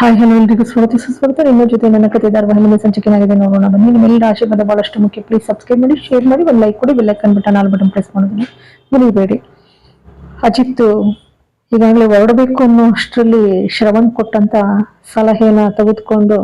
Hi hello ಎಲ್ರಿಗೂ ಸ್ವಾಗತ. ಸುಸ್ವಾಗತ. ನಿಮ್ಮ ಜೊತೆ ನನ್ನ ಕತೆ ಧಾರಾವಾಹಿನ ಸಂಚಿಕೆನಾಗಿದೆ ನೋಡೋಣ, ಬನ್ನಿ. ನಿಮ್ಮೆಲ್ಲರ ಆಶೀರ್ವಾದ ಬಹಳಷ್ಟು ಮುಖ್ಯ. ಪ್ಲೀಸ್ ಸಬ್ಸ್ಕ್ರೈಬ್ ಮಾಡಿ ಶೇರ್ ಮಾಡಿ, ಒಂದು ಲೈಕ್ ಕೊಡಿ bell icon button all button press ಮಾಡೋದನ್ನು ಮರಿಬೇಡಿ. ಅಜಿತ್ ಈಗಾಗಲೇ ಹೊರಡಬೇಕು ಅನ್ನೋ ಅಷ್ಟರಲ್ಲಿ ಶ್ರವಣ್ ಕೊಟ್ಟಂತ ಸಲಹೆನ ತೆಗೆದುಕೊಂಡು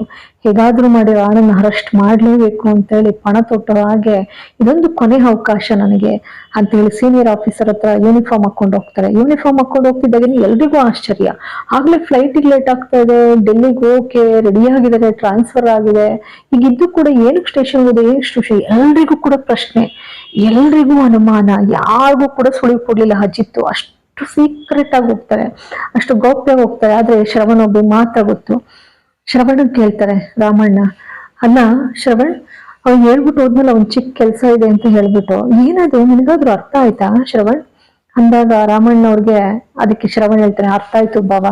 ಹೇಗಾದ್ರೂ ಮಾಡಿ ರಾಣನ ಅರೆಸ್ಟ್ ಮಾಡಲೇಬೇಕು ಅಂತೇಳಿ ಪಣ ತೊಟ್ಟ ಹಾಗೆ ಇದೊಂದು ಕೊನೆ ಅವಕಾಶ ನನಗೆ ಅಂತೇಳಿ ಸೀನಿಯರ್ ಆಫೀಸರ್ ಹತ್ರ ಯೂನಿಫಾರ್ಮ್ ಹಾಕೊಂಡು ಹೋಗ್ತಾರೆ. ಯೂನಿಫಾರ್ಮ್ ಹಾಕೊಂಡು ಹೋಗ್ತಿದ್ದಾಗ ಎಲ್ರಿಗೂ ಆಶ್ಚರ್ಯ. ಆಗ್ಲೇ ಫ್ಲೈಟ್ ಲೇಟ್ ಆಗ್ತಾ ಇದೆ ಡೆಲ್ಲಿಗೆ ಹೋಗಕ್ಕೆ ರೆಡಿ ಆಗಿದ್ದಾರೆ ಟ್ರಾನ್ಸ್ಫರ್ ಆಗಿದೆ. ಈಗಿದ್ದು ಕೂಡ ಏನಕ್ಕೆ ಸ್ಟೇಷನ್ ಇದೆ ಏನಕ್ಕೆ ಸ್ಟೇಷನ್ ಎಲ್ರಿಗೂ ಕೂಡ ಪ್ರಶ್ನೆ. ಎಲ್ರಿಗೂ ಅನುಮಾನ. ಯಾರಿಗೂ ಕೂಡ ಸುಳಿವು ಕೊಡ್ಲಿಲ್ಲ ಹಜ್ಜಿತ್ತು ಅಷ್ಟು ಸೀಕ್ರೆಟ್ ಆಗಿ ಹೋಗ್ತಾರೆ, ಅಷ್ಟು ಗೌಪ್ಯವಾಗಿ ಹೋಗ್ತಾರೆ, ಆದ್ರೆ ಶ್ರವಣ ಒಬ್ಬ ಮಾತ್ರ ಗೊತ್ತು. ಶ್ರವಣ ಕೇಳ್ತಾರೆ, ರಾಮಣ್ಣ, ಅಲ್ಲ ಶ್ರವಣ್, ಅವ್ನು ಹೇಳ್ಬಿಟ್ಟು ಹೋದ್ಮೇಲೆ ಅವ್ನ್ ಚಿಕ್ಕ ಕೆಲಸ ಇದೆ ಅಂತ ಹೇಳ್ಬಿಟ್ಟು ಏನದು ನಿನಗಾದ್ರೂ ಅರ್ಥ ಆಯ್ತಾ ಶ್ರವಣ್? ಅಂದಾಗ ರಾಮಣ್ಣ ಅವ್ರಿಗೆ, ಅದಕ್ಕೆ ಶ್ರವಣ್ ಹೇಳ್ತಾರೆ ಅರ್ಥ ಆಯ್ತು ಬಾವ,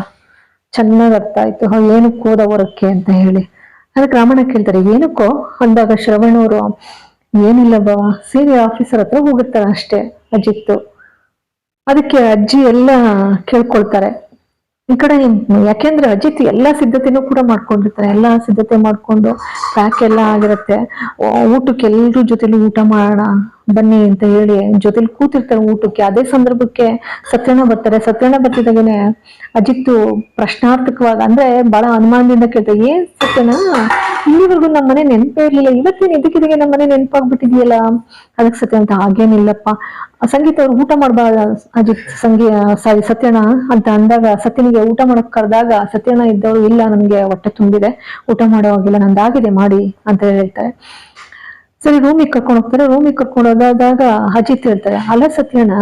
ಚೆನ್ನಾಗ್ ಅರ್ಥ ಆಯ್ತು ಅವ್ನು ಏನಕ್ಕೆ ಹೋದ ಹೊರಕ್ಕೆ ಅಂತ ಹೇಳಿ. ಅದಕ್ಕೆ ರಾಮಣ್ಣ ಕೇಳ್ತಾರೆ, ಏನಕ್ಕೋ? ಅಂದಾಗ ಶ್ರವಣ್ ಅವರು, ಏನಿಲ್ಲ ಬಾವ ಸೀನಿಯರ್ ಆಫೀಸರ್ ಹತ್ರ ಹೋಗಿರ್ತಾರೆ ಅಷ್ಟೇ, ಅಜಿತ್ತು. ಅದಕ್ಕೆ ಅಜ್ಜಿ ಎಲ್ಲ ಕೇಳ್ಕೊಳ್ತಾರೆ. ಈ ಕಡೆ ಯಾಕೆಂದ್ರೆ ಅಜಿತ್ ಎಲ್ಲಾ ಸಿದ್ಧತೆನೂ ಕೂಡ ಮಾಡ್ಕೊಂಡಿರ್ತಾರೆ ಎಲ್ಲಾ ಸಿದ್ಧತೆ ಮಾಡ್ಕೊಂಡು ಪ್ಯಾಕ್ ಎಲ್ಲ ಆಗಿರುತ್ತೆ. ಊಟಕ್ಕೆ ಎಲ್ಲರೂ ಜೊತೆಲಿ ಊಟ ಮಾಡೋಣ, ಬನ್ನಿ ಅಂತ ಹೇಳಿ ಜೊತೆಲಿ ಕೂತಿರ್ತಾರೆ ಊಟಕ್ಕೆ. ಅದೇ ಸಂದರ್ಭಕ್ಕೆ ಸತ್ಯನ ಬರ್ತಾರೆ. ಸತ್ಯಣ್ಣ ಬರ್ತಿದ್ದಾಗೇನೆ ಅಜಿತ್ ಪ್ರಶ್ನಾರ್ಥಕವಾಗಿ, ಅಂದ್ರೆ ಬಹಳ ಅನುಮಾನದಿಂದ ಕೇಳ್ತಾರೆ, ಏನ್ ಸತ್ಯಣ್ಣ? ಇಲ್ಲಿವರೆಗೂ ನಮ್ಮ ಮನೆ ನೆನಪೇ ಇರ್ಲಿಲ್ಲ. ಇವತ್ತೇನು ಇದಕ್ಕೆ ನಮ್ಮ ಮನೆ ನೆನಪಾಗ್ಬಿಟ್ಟಿದೆಯಲ್ಲ? ಅದಕ್ಕೆ ಸತ್ಯ ಅಂತ ಹಾಗೇನಿಲ್ಲಪ್ಪ. ಸಂಗೀತ ಅವ್ರು ಊಟ ಮಾಡ್ಬಾರ್ದ? ಅಜಿತ್ ಸಂಗೀ ಸಾರಿ ಸತ್ಯನ ಅಂತ ಅಂದಾಗ ಸತ್ಯನಿಗೆ ಊಟ ಮಾಡಕ್ ಕರೆದಾಗ ಸತ್ಯನ ಇದ್ದವರು ಇಲ್ಲ ನನ್ಗೆ ಹೊಟ್ಟೆ ತುಂಬಿದೆ. ಊಟ ಮಾಡೋ ಹಾಗಿಲ್ಲ, ನಂದಾಗಿದೆ, ಮಾಡಿ ಅಂತ ಹೇಳ್ತಾರೆ. ಸರಿ ರೂಮಿಗೆ ಕರ್ಕೊಂಡು ಹೋಗ್ತಾರೆ. ರೂಮಿಗೆ ಕರ್ಕೊಂಡು ಹೋದಾಗ ಅಜಿತ್ ಹೇಳ್ತಾರೆ, ಅಲ್ಲ ಸತ್ಯನ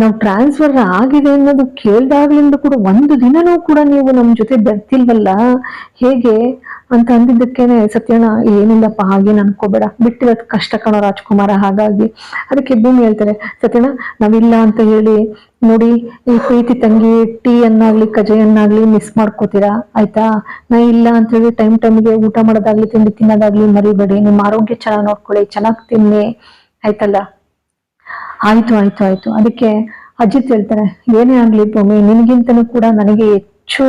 ನಾವು ಟ್ರಾನ್ಸ್ಫರ್ ಆಗಿದೆ ಅನ್ನೋದು ಕೇಳ್ದಾಗ್ಲಿಂದ ಕೂಡ ಒಂದು ದಿನನೂ ಕೂಡ ನೀವು ನಮ್ ಜೊತೆ ಬರ್ತಿಲ್ವಲ್ಲ? ಹೇಗೆ? ಅಂತ ಅಂದಿದ್ದಕ್ಕೇನೆ ಸತ್ಯಣ್ಣ, ಏನಿಲ್ಲಪ್ಪ, ಹಾಗೆ ಅನ್ಕೋಬೇಡ ಬಿಟ್ಟಿರೋದು ಕಷ್ಟ ಕಣೋ ರಾಜ್ಕುಮಾರ, ಹಾಗಾಗಿ ಅದಕ್ಕೆ ಭೂಮಿ ಹೇಳ್ತಾರೆ, ಸತ್ಯಣ್ಣ, ನಾವಿಲ್ಲ ಅಂತ ಹೇಳಿ ನೋಡಿ, ಈ ಪ್ರೀತಿ ತಂಗಿ ಟೀ ಅನ್ನಾಗ್ಲಿ ಕಜೆಯನ್ನಾಗ್ಲಿ ಮಿಸ್ ಮಾಡ್ಕೋತೀರಾ? ಆಯ್ತಾ? ನಾ ಇಲ್ಲ ಅಂತ ಹೇಳಿ ಟೈಮ್ ಟೈಮ್ಗೆ ಊಟ ಮಾಡೋದಾಗ್ಲಿ, ತಿಂಡಿ ತಿನ್ನೋದಾಗ್ಲಿ ಮರಿಬೇಡಿ. ನಿಮ್ಮ ಆರೋಗ್ಯ ಚೆನ್ನಾಗಿ ನೋಡ್ಕೊಳ್ಳಿ, ಚೆನ್ನಾಗಿ ತಿನ್ನಿ. ಆಯ್ತಲ್ಲ? ಆಯ್ತು ಆಯ್ತು ಆಯ್ತು. ಅದಕ್ಕೆ ಅಜಿತ್ ಹೇಳ್ತಾರೆ, ಏನೇ ಆಗ್ಲಿ ಭೂಮಿ, ನಿನ್ಗಿಂತನೂ ಕೂಡ ನನಗೆ ಹೆಚ್ಚು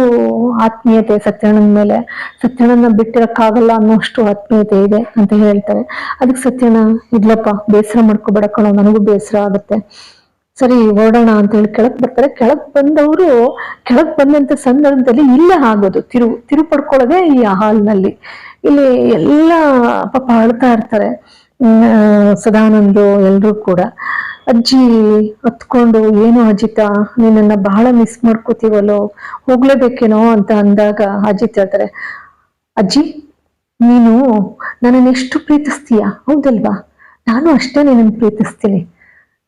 ಆತ್ಮೀಯತೆ ಸತ್ಯಣ್ಣನ ಮೇಲೆ, ಸತ್ಯಣ್ಣನ ಬಿಟ್ಟಿರಕ್ಕಾಗಲ್ಲ ಅನ್ನೋಷ್ಟು ಆತ್ಮೀಯತೆ ಇದೆ ಅಂತ ಹೇಳ್ತಾರೆ. ಅದಕ್ಕೆ ಸತ್ಯಣ್ಣ, ಇಡ್ಲಪ್ಪ, ಬೇಸರ ಮಾಡ್ಕೋಬೇಡ ಕಣೋ, ನನಗೂ ಬೇಸರ ಆಗುತ್ತೆ. ಸರಿ ಓಡೋಣ ಅಂತ ಹೇಳಿ ಕೆಳಕ್ ಬರ್ತಾರೆ. ಕೆಳಕ್ ಬಂದವರು, ಕೆಳಕ್ ಬಂದಂತ ಸಂದರ್ಭದಲ್ಲಿ ಇಲ್ಲೇ ಆಗೋದು. ತಿರು ತಿರು ಪಡ್ಕೊಳ್ಳೋದೇ ಈ ಹಾಲ್ನಲ್ಲಿ ಇಲ್ಲಿ ಎಲ್ಲ ಪಾಪ ಅಳ್ತಾ ಇರ್ತಾರೆ. ಸದಾನಂದು ಎಲ್ರೂ ಕೂಡ, ಅಜ್ಜಿ ಹತ್ಕೊಂಡು, ಏನು ಅಜಿತ, ನಿನ್ನನ್ನ ಬಹಳ ಮಿಸ್ ಮಾಡ್ಕೋತೀವಲ್ಲೋ, ಹೋಗ್ಲೇಬೇಕೇನೋ? ಅಂತ ಅಂದಾಗ ಅಜಿತ್ ಹೇಳ್ತಾರೆ, ಅಜ್ಜಿ, ನೀನು ನನ್ನನ್ನು ಎಷ್ಟು ಪ್ರೀತಿಸ್ತೀಯ? ಹೌದಲ್ವಾ, ನಾನು ಅಷ್ಟೇ ನಿನ್ನನ್ನು ಪ್ರೀತಿಸ್ತೀನಿ.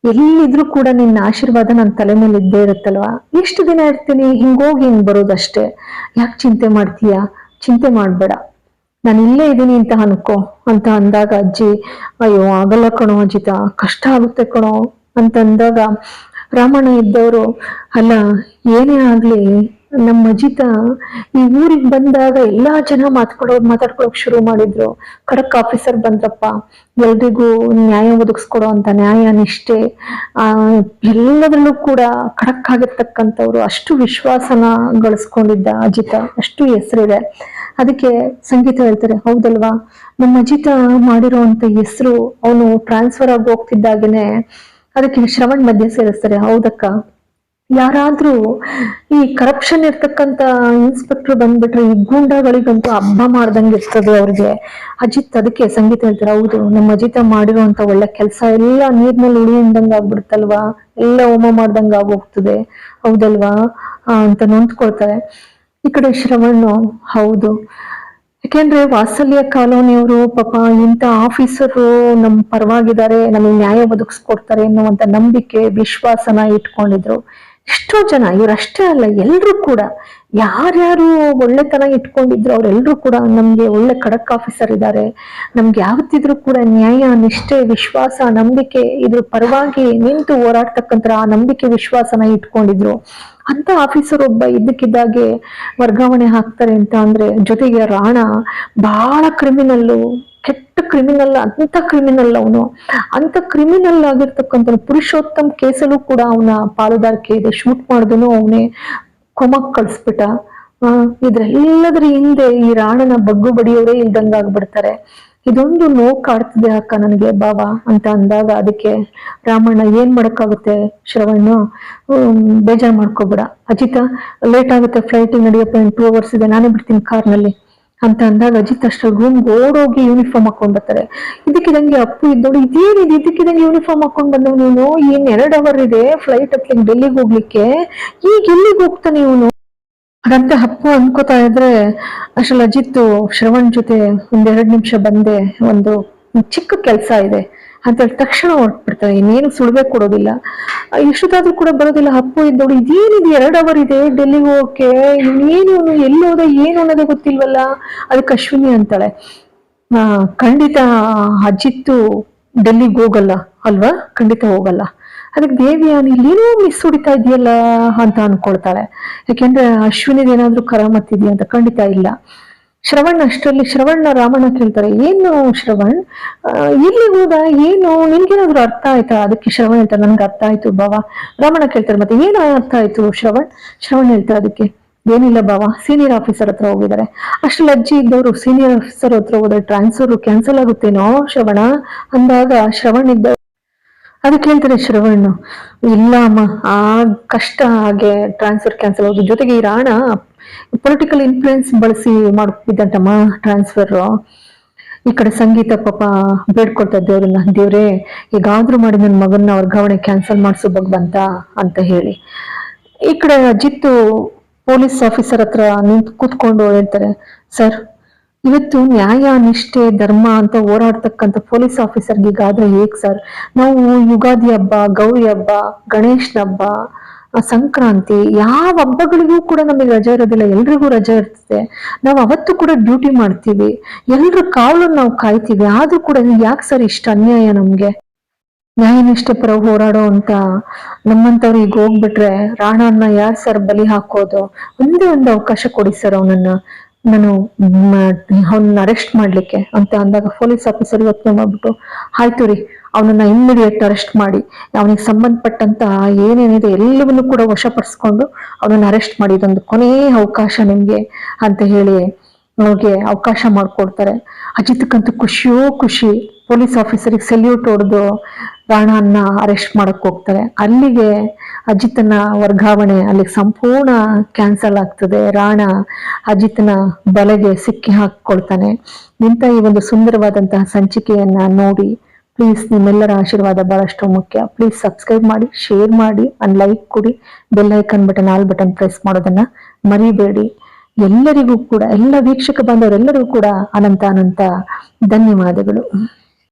ಎಲ್ಲಿದ್ರು ಕೂಡ ನಿನ್ನ ಆಶೀರ್ವಾದ ನನ್ನ ತಲೆ ಮೇಲೆ ಇದ್ದೇ ಇರುತ್ತಲ್ವಾ? ಎಷ್ಟು ದಿನ ಇರ್ತೀನಿ? ಹಿಂಗೋಗಿ ಹಿಂಗ್ ಬರೋದಷ್ಟೇ. ಯಾಕೆ ಚಿಂತೆ ಮಾಡ್ತೀಯಾ? ಚಿಂತೆ ಮಾಡ್ಬೇಡ. ನಾನು ಇಲ್ಲೇ ಇದ್ದೀನಿ ಅಂತ ಅನ್ಕೋ ಅಂತ ಅಂದಾಗ, ಅಜ್ಜಿ, ಅಯ್ಯೋ, ಆಗಲ್ಲ ಕಣೋ, ಅಜಿತ, ಕಷ್ಟ ಆಗುತ್ತೆ ಕಣೋ ಅಂತ ಅಂದಾಗ, ರಾಮಣ್ಣ ಇದ್ದವರು, ಅಲ್ಲ, ಏನೇ ಆಗ್ಲಿ, ನಮ್ಮ ಅಜಿತ ಈ ಊರಿಗೆ ಬಂದಾಗ ಎಲ್ಲಾ ಜನ ಮಾತಾಡೋ ಮಾತಾಡ್ಕೊಳಕ್ ಶುರು ಮಾಡಿದ್ರು. ಖಡಕ್ ಆಫೀಸರ್ ಬಂದ್ರಪ್ಪ, ಎಲ್ರಿಗೂ ನ್ಯಾಯ ಒದಗಿಸ್ಕೊಡೋ ಅಂತ ನ್ಯಾಯ, ನಿಷ್ಠೆ, ಆ, ಎಲ್ಲದರಲ್ಲೂ ಕೂಡ ಖಡಕ್ ಆಗಿರ್ತಕ್ಕಂಥವ್ರು ಅಷ್ಟು ವಿಶ್ವಾಸನ ಗಳಿಸ್ಕೊಂಡಿದ್ದ ಅಜಿತ, ಅಷ್ಟು ಹೆಸರಿದೆ. ಅದಕ್ಕೆ ಸಂಗೀತ ಹೇಳ್ತಾರೆ, ಹೌದಲ್ವಾ? ನಮ್ಮ ಅಜಿತ ಮಾಡಿರುವಂತ ಹೆಸರು, ಅವನು ಟ್ರಾನ್ಸ್ಫರ್ ಆಗಿ ಹೋಗ್ತಿದ್ದಾಗೇನೆ ಅದಕ್ಕೆ ಶ್ರವಣ್ ಮಧ್ಯ ಸೇರಿಸ್ತಾರೆ, ಹೌದಕ್ಕ? ಯಾರಾದ್ರೂ ಈ ಕರಪ್ಷನ್ ಇರ್ತಕ್ಕಂತ ಇನ್ಸ್ಪೆಕ್ಟರ್ ಬಂದ್ಬಿಟ್ರೆ ಈ ಗೂಂಡಾಗಳಿಗಂತೂ ಹಬ್ಬ ಮಾಡ್ದಂಗೆ ಇರ್ತದೆ ಅವ್ರಿಗೆ. ಅಜಿತ್ ಅದಕ್ಕೆ ಸಂಗೀತ ಹೇಳ್ತಾರೆ, ಹೌದು, ನಮ್ಮ ಅಜಿತ ಮಾಡಿರುವಂತ ಒಳ್ಳೆ ಕೆಲಸ ಎಲ್ಲ ನೀರ್ನಲ್ಲಿ ಉಳಿಯಂದಂಗ ಆಗ್ಬಿಡ್ತಲ್ವಾ ಎಲ್ಲ ಹೋಮ ಮಾಡ್ದಂಗ ಆಗೋಗ್ತದೆ ಹೌದಲ್ವಾ? ಅಂತ ನೊಂದ್ಕೊಳ್ತಾರೆ. ಈ ಕಡೆ ಶ್ರವಣ್ಣು ಹೌದು. ಯಾಕೆಂದ್ರೆ ವಾತ್ಸಲ್ಯ ಕಾಲೋನಿಯವರು ಪಾಪ ಇಂಥ ಆಫೀಸರು ನಮ್ ಪರವಾಗಿದ್ದಾರೆ, ನಮಗೆ ನ್ಯಾಯ ಒದಗಿಸ್ಕೊಡ್ತಾರೆ ಎನ್ನುವಂತ ನಂಬಿಕೆ, ವಿಶ್ವಾಸನ ಇಟ್ಕೊಂಡಿದ್ರು. ಎಷ್ಟೋ ಜನ, ಇವರಷ್ಟೇ ಅಲ್ಲ ಎಲ್ಲರೂ ಕೂಡ, ಯಾರ್ಯಾರು ಒಳ್ಳೆತನ ಇಟ್ಕೊಂಡಿದ್ರು ಅವರೆಲ್ಲರೂ ಕೂಡ ನಮ್ಗೆ ಒಳ್ಳೆ ಖಡಕ್ ಆಫೀಸರ್ ಇದ್ದಾರೆ. ನಮ್ಗೆ ಯಾವತ್ತಿದ್ರು ಕೂಡ ನ್ಯಾಯ, ನಿಷ್ಠೆ, ವಿಶ್ವಾಸ, ನಂಬಿಕೆ ಇದ್ರ ಪರವಾಗಿ ನಿಂತು ಹೋರಾಡ್ತಕ್ಕಂಥ ಆ ನಂಬಿಕೆ, ವಿಶ್ವಾಸನ ಇಟ್ಕೊಂಡಿದ್ರು. ಅಂತ ಆಫೀಸರ್ ಒಬ್ಬ ಇದ್ದಕ್ಕಿದ್ದಾಗೆ ವರ್ಗಾವಣೆ ಹಾಕ್ತಾರೆ ಅಂತ ಅಂದ್ರೆ ಜೊತೆಗೆ ರಾಣ ಬಹಳ ಕ್ರಿಮಿನಲ್ಲು ಕೆಟ್ಟ ಕ್ರಿಮಿನಲ್ ಅಂತ ಕ್ರಿಮಿನಲ್ ಅವನು. ಅಂತ ಕ್ರಿಮಿನಲ್ ಆಗಿರ್ತಕ್ಕಂಥ ಪುರುಷೋತ್ತಮ್ ಕೇಸಲ್ಲೂ ಕೂಡ ಅವನ ಪಾಲುದಾರಿಕೆ ಇದೆ. ಶೂಟ್ ಮಾಡಿದನು ಅವನೇ ಕೊಮಕ್ ಕಳಿಸ್ಬಿಟ್ಟ. ಇದ್ರೆಲ್ಲದರ ಹಿಂದೆ ಈ ರಾಣನ ಬಗ್ಗು ಬಡಿಯೋರೇ ಇಲ್ದಂಗ ಆಗ್ಬಿಡ್ತಾರೆ ಇದೊಂದು ನೋವು ಕಾಡ್ತಿದೆ ಅಕ್ಕ ನನಗೆ ಬಾಬಾ ಅಂತ ಅಂದಾಗ ಅದಕ್ಕೆ, ರಾಮಣ್ಣ, ಏನ್ ಮಾಡಕ್ಕಾಗುತ್ತೆ? ಶ್ರವಣ್ಣ ಬೇಜಾರ್ ಮಾಡ್ಕೋಬೇಡ. ಅಜಿತ ಲೇಟ್ ಆಗುತ್ತೆ ಫ್ಲೈಟ್ ನಡೆಯಪ್ಪ ಟೂ ಅವರ್ಸ್ ಇದೆ, ನಾನೇ ಬಿಡ್ತೀನಿ ಕಾರ್ನಲ್ಲಿ. ಅಂತ ಅಂದಾಗ ಅಜಿತ್ ಅಷ್ಟು ರೂಮ್ ಓಡೋಗಿ ಯೂನಿಫಾರ್ಮ್ ಹಾಕೊಂಡ್ ಬರ್ತಾರೆ. ಇದಕ್ಕಿದಂಗೆ ಅಪ್ಪು ಇದ್ದೋಳು ಇದೇನಿದೆ? ಇದಕ್ಕಿದಂಗೆ ಯೂನಿಫಾರ್ಮ್ ಹಾಕೊಂಡ್ ಬಂದವ್ ನೀನು? ಏನ್ ಎರಡ್ ಅವರ್ ಇದೆ ಫ್ಲೈಟ್ ಹತ್ಲಿಕ್ಕೆ ಡೆಲ್ಲಿಗೆ ಹೋಗ್ಲಿಕ್ಕೆ? ಈಗ ಎಲ್ಲಿಗೆ ಹೋಗ್ತಾನೆ ಇವನು? ಹಾಗಂತ ಹಪ್ಪು ಅನ್ಕೋತಾ ಇದ್ರೆ ಅಷ್ಟರಲ್ಲಿ ಅಜಿತ್, ಶ್ರವಣ್ ಜೊತೆ ಒಂದೆರಡು ನಿಮಿಷ ಬಂದೆ ಒಂದು ಚಿಕ್ಕ ಕೆಲಸ ಇದೆ. ಅಂತ ಹೇಳಿ ತಕ್ಷಣ ಹೊರಟ್ಬಿಡ್ತಾರೆ. ಇನ್ನೇನು ಸುಳ್ವೆ ಕೊಡೋದಿಲ್ಲ. ಎಷ್ಟೊತ್ತಾದ್ರೂ ಕೂಡ ಬರೋದಿಲ್ಲ. ಹಪ್ಪು ಇದ್ದವಳು ಇದೇನಿದೆ? ಎರಡು ಅವರ್ ಇದೆ ಡೆಲ್ಲಿಗೆ ಹೋಗಕ್ಕೆ. ಇನ್ನೇನು ಎಲ್ಲಿ ಹೋದ, ಏನು ಅನ್ನೋದೇ ಗೊತ್ತಿಲ್ವಲ್ಲ? ಅದಕ್ಕೆ ಅಶ್ವಿನಿ ಅಂತಾಳೆ. ಖಂಡಿತ ಅಜಿತ್ತು ಡೆಲ್ಲಿಗೆ ಹೋಗಲ್ಲ ಅಲ್ವಾ? ಖಂಡಿತ ಹೋಗಲ್ಲ. ಅದಕ್ಕೆ ದೇವಿಯ ನೀನೇನೋ ಮಿಸ್ ಹೊಡಿತಾ ಇದೆಯಲ್ಲ ಅಂತ ಅನ್ಕೊಳ್ತಾಳೆ. ಯಾಕೆಂದ್ರೆ ಅಶ್ವಿನಿಗೆ ಏನಾದ್ರೂ ಕರಾಮತ್ತಿದೆಯಾ ಅಂತ ಖಂಡಿತ ಇಲ್ಲ. ಶ್ರವಣ್ ಅಷ್ಟರಲ್ಲಿ ಶ್ರವಣ್ಣ ರಾಮಣ್ಣ ಕೇಳ್ತಾರೆ ಏನು ಶ್ರವಣ್? ಇಲ್ಲಿ ಹೋದ, ಏನು, ನಿನ್ಗೇನಾದ್ರು ಅರ್ಥ ಆಯ್ತಾ? ಅದಕ್ಕೆ ಶ್ರವಣ್ ಹೇಳ್ತಾರೆ. ನನ್ಗೆ ಅರ್ಥ ಆಯ್ತು ಬಾವಾ ರಾಮಣ್ಣ ಕೇಳ್ತಾರೆ, ಮತ್ತೆ ಏನು ಅರ್ಥ ಆಯ್ತು ಶ್ರವಣ್? ಶ್ರವಣ್ ಹೇಳ್ತಾರೆ ಅದಕ್ಕೆ, ಏನಿಲ್ಲ ಬಾವ ಸೀನಿಯರ್ ಆಫೀಸರ್ ಹತ್ರ ಹೋಗಿದ್ದಾರೆ. ಅಷ್ಟು ಲಜ್ಜಿ ಇದ್ದವರು ಸೀನಿಯರ್ ಆಫೀಸರ್ ಹತ್ರ ಹೋದ್ರೆ ಟ್ರಾನ್ಸ್ಫರ್ ಕ್ಯಾನ್ಸಲ್ ಆಗುತ್ತೇನೋ ಶ್ರವಣ? ಅಂದಾಗ ಶ್ರವಣ್ ಇದ್ದ ಅದಕ್ಕೆ ಹೇಳ್ತಾರೆ ಶ್ರವಣ್ ಇಲ್ಲ ಅಮ್ಮ, ಆ ಕಷ್ಟ ಹಾಗೆ ಟ್ರಾನ್ಸ್ಫರ್ ಕ್ಯಾನ್ಸಲ್ ಆಗೋದು. ಜೊತೆಗೆ ಈ ರಾಣ ಪೊಲಿಟಿಕಲ್ ಇನ್ಫ್ಲೂಯೆನ್ಸ್ ಬಳಸಿ ಮಾಡಿದ್ದಂತಮ್ಮ ಟ್ರಾನ್ಸ್ಫರ್ ಈ ಕಡೆ ಸಂಗೀತ ಪಾಪ ಬೇಡ್ಕೊಳ್ತಾ ದೇವ್ರನ್ನ ದೇವ್ರೇ, ಈಗಾದ್ರೂ ಮಾಡಿ ನನ್ನ ಮಗನ್ನ ವರ್ಗಾವಣೆ ಕ್ಯಾನ್ಸಲ್ ಮಾಡಿಸೋ ಭಗವಂತ ಅಂತ ಹೇಳಿ. ಈ ಕಡೆ ಅಜಿತ್ತು ಪೊಲೀಸ್ ಆಫೀಸರ್ ಹತ್ರ ನಿಂತು ಕೂತ್ಕೊಂಡು ಹೇಳ್ತಾರೆ ಸರ್ ಇವತ್ತು ನ್ಯಾಯ, ನಿಷ್ಠೆ, ಧರ್ಮ ಅಂತ ಹೋರಾಡ್ತಕ್ಕಂಥ ಪೊಲೀಸ್ ಆಫೀಸರ್ಗೆ ಈಗಾದ್ರೆ ಹೇಗ್ ಸರ್? ನಾವು ಯುಗಾದಿ ಹಬ್ಬ, ಗೌರಿ ಹಬ್ಬ ಗಣೇಶನ ಹಬ್ಬ ಸಂಕ್ರಾಂತಿ ಯಾವ ಹಬ್ಬಗಳಿಗೂ ಕೂಡ ನಮಗೆ ರಜೆ ಇರೋದಿಲ್ಲ. ಎಲ್ರಿಗೂ ರಜೆ ಇರ್ತದೆ. ನಾವು ಅವತ್ತು ಕೂಡ ಡ್ಯೂಟಿ ಮಾಡ್ತೀವಿ. ಎಲ್ರ ಕಾವಲನ್ನು ನಾವು ಕಾಯ್ತೀವಿ. ಆದ್ರೂ ಕೂಡ ಯಾಕೆ ಸರ್ ಇಷ್ಟ ಅನ್ಯಾಯ ನಮ್ಗೆ? ನ್ಯಾಯನಿಷ್ಠೆ ಪರ ಹೋರಾಡೋ ಅಂತ ನಮ್ಮಂತವ್ರು ಈಗ ಹೋಗ್ಬಿಟ್ರೆ ರಾಣನ್ನ ಯಾರ್ ಸರ್ ಬಲಿ ಹಾಕೋದು? ಒಂದೇ ಒಂದು ಅವಕಾಶ ಕೊಡಿ ಸರ್ ಅವನನ್ನ. ನಾನು ಅವನನ್ನ ಅರೆಸ್ಟ್ ಮಾಡ್ಲಿಕ್ಕೆ ಅಂತ ಅಂದಾಗ ಪೊಲೀಸ್ ಆಫೀಸರ್ ಯೋಚನೆ ಮಾಡ್ಬಿಟ್ಟು ಆಯ್ತು ರೀ, ಅವನನ್ನ ಇಮ್ಮಿಡಿಯೇಟ್ ಅರೆಸ್ಟ್ ಮಾಡಿ. ಅವನಿಗೆ ಸಂಬಂಧಪಟ್ಟಂತ ಏನೇನಿದೆ ಎಲ್ಲವನ್ನೂ ಕೂಡ ವಶಪಡಿಸ್ಕೊಂಡು ಅವನನ್ನ ಅರೆಸ್ಟ್ ಮಾಡಿ. ಇದೊಂದು ಕೊನೆಯ ಅವಕಾಶ ನಿಮ್ಗೆ, ಅಂತ ಹೇಳಿ ಅವ್ರಿಗೆ ಅವಕಾಶ ಮಾಡಿಕೊಡ್ತಾರೆ. ಅಜಿತ್ಕಂತೂ ಖುಷಿಯೋ ಖುಷಿ. ಪೊಲೀಸ್ ಆಫೀಸರಿಗೆ ಸೆಲ್ಯೂಟ್ ಹೊಡೆದು ರಾಣನ್ನ ಅರೆಸ್ಟ್ ಮಾಡಕ್ಕೆ ಹೋಗ್ತಾರೆ. ಅಲ್ಲಿಗೆ ಅಜಿತ್ನ ವರ್ಗಾವಣೆ ಅಲ್ಲಿಗೆ ಸಂಪೂರ್ಣ ಕ್ಯಾನ್ಸಲ್ ಆಗ್ತದೆ. ರಾಣ ಅಜಿತ್ನ ಬಲೆಗೆ ಸಿಕ್ಕಿ ಹಾಕೊಳ್ತಾನೆ ನಿಂತ ಈ ಒಂದು ಸುಂದರವಾದಂತಹ ಸಂಚಿಕೆಯನ್ನ ನೋಡಿ ಪ್ಲೀಸ್ ನಿಮ್ಮೆಲ್ಲರ ಆಶೀರ್ವಾದ ಬಹಳಷ್ಟು ಮುಖ್ಯ. ಪ್ಲೀಸ್ ಸಬ್ಸ್ಕ್ರೈಬ್ ಮಾಡಿ ಶೇರ್ ಮಾಡಿ ಅಂಡ್ ಲೈಕ್ ಕೊಡಿ. Bell icon button all button press ಮಾಡೋದನ್ನ ಮರಿಬೇಡಿ. ಎಲ್ಲರಿಗೂ ಕೂಡ, ಎಲ್ಲ ವೀಕ್ಷಕ ಬಾಂಧವರೆಲ್ಲರಿಗೂ ಕೂಡ ಅನಂತ ಅನಂತ ಧನ್ಯವಾದಗಳು.